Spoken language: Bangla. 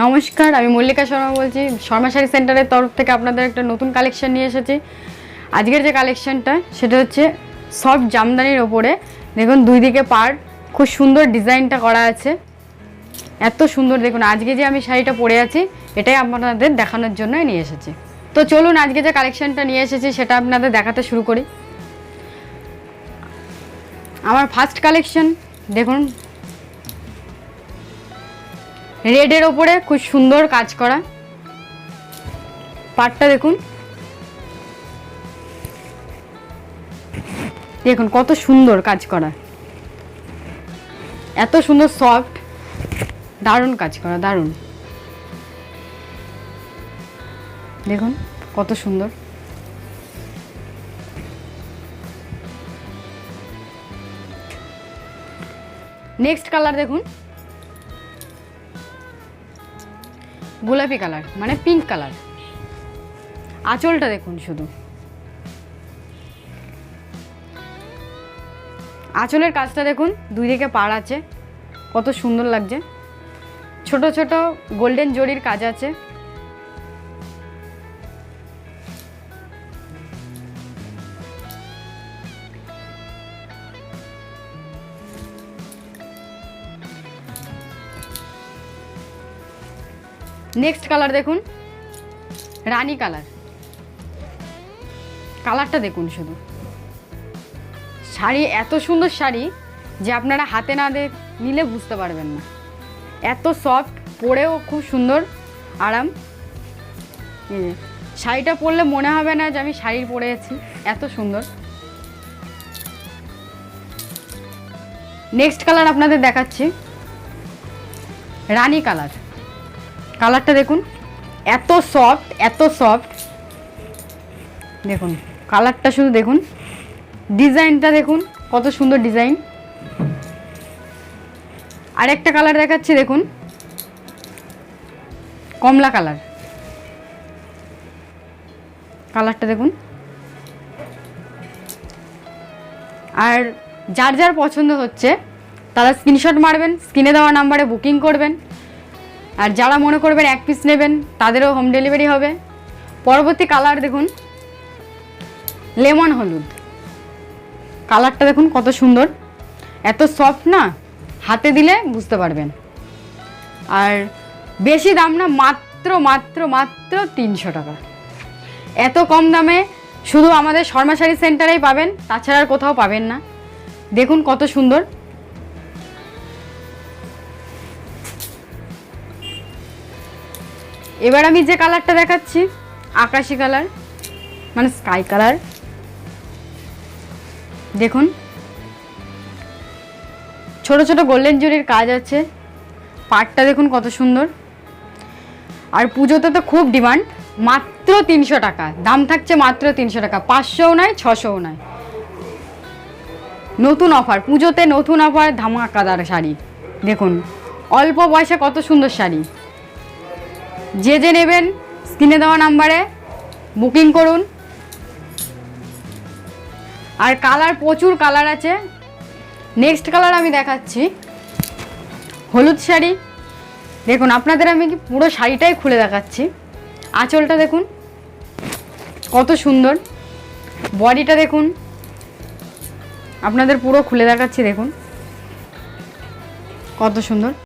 নমস্কার, আমি মল্লিকা শর্মা বলছি। শর্মা শাড়ি সেন্টারের তরফ থেকে আপনাদের একটা নতুন কালেকশন নিয়ে এসেছি। আজকের যে কালেকশনটা, সেটা হচ্ছে সফট জামদানির ওপরে। দেখুন, দুই দিকে পার্ট খুব সুন্দর ডিজাইনটা করা আছে। এত সুন্দর, দেখুন, আজকে যে আমি শাড়িটা পরে আছি, এটাই আপনাদের দেখানোর জন্য নিয়ে এসেছি। তো চলুন, আজকে যে কালেকশনটা নিয়ে এসেছি, সেটা আপনাদের দেখাতে শুরু করি। আমার ফার্স্ট কালেকশন দেখুন রেডের ওপরে খুব সুন্দর কাজ করা। পাটটা দেখুন। দেখুন, কত সুন্দর কাজ করা। এত সুন্দর সফট, দারুণ কাজ করা, দারুণ। দেখুন, কত সুন্দর। নেক্সট কালার দেখুন। গোলাপি কালার মানে পিঙ্ক কালার। আঁচলটা দেখুন শুধু। আঁচলের কাজটা দেখুন, দুই দিকে পাড় আছে, কত সুন্দর লাগছে। ছোট ছোট গোল্ডেন জরির কাজ আছে। নেক্সট কালার দেখুন। রানী কালার কালারটা দেখুন শুধু। শাড়ি, এত সুন্দর শাড়ি যে আপনারা হাতে না নিলে বুঝতে পারবেন না। এত সফট পরেও খুব সুন্দর, আরাম। শাড়িটা পরলে মনে হবে না যে আমি শাড়ি পরেছি এত সুন্দর। নেক্সট কালার আপনাদের দেখাচ্ছি। রানী কালার কালারটা দেখুন। এত সফট এত সফট দেখুন, কালারটা শুধু দেখুন। ডিজাইনটা দেখুন, কত সুন্দর ডিজাইন। আর একটা কালার দেখাচ্ছি, দেখুন। কমলা কালার। কালারটা দেখুন। আর যার যার পছন্দ হচ্ছে, তারা স্ক্রিনশট মারবেন স্ক্রিনে দেওয়া নাম্বারে বুকিং করবেন। আর যারা মনে করবেন এক পিস নেবেন, তাদেরও হোম ডেলিভারি হবে। পরবর্তী কালার দেখুন লেমন হলুদ। কালারটা দেখুন কত সুন্দর। এত সফট না, হাতে দিলে বুঝতে পারবেন। আর বেশি দাম না, মাত্র মাত্র মাত্র তিনশো টাকা। এত কম দামে শুধু আমাদের শর্মা শাড়ি সেন্টারেই পাবেন, তাছাড়া আর কোথাও পাবেন না। দেখুন কত সুন্দর। এবার আমি যে কালারটা দেখাচ্ছি, আকাশি কালার মানে স্কাই কালার। দেখুন, ছোট ছোট গোল্ডেন জুরির কাজ আছে। পাটটা দেখুন কত সুন্দর। আর পুজোতে তো খুব ডিমান্ড, মাত্র তিনশো টাকা। দাম থাকছে মাত্র তিনশো টাকা। পাঁচশোও নয়, ছশোও নয়। নতুন অফার, পুজোতে নতুন অফার ধামাকাদার শাড়ি। দেখুন, অল্প পয়সা কত সুন্দর শাড়ি। যে যে নেবেন, স্ক্রিনে দেওয়া নাম্বারে বুকিং করুন। আর কালার, প্রচুর কালার আছে। নেক্সট কালার আমি দেখাচ্ছি। হলুদ শাড়ি। দেখুন, আপনাদের আমি কি পুরো শাড়িটাই খুলে দেখাচ্ছি। আঁচলটা দেখুন, কত সুন্দর। বডিটা দেখুন, আপনাদের পুরো খুলে দেখাচ্ছি, দেখুন। কত সুন্দর।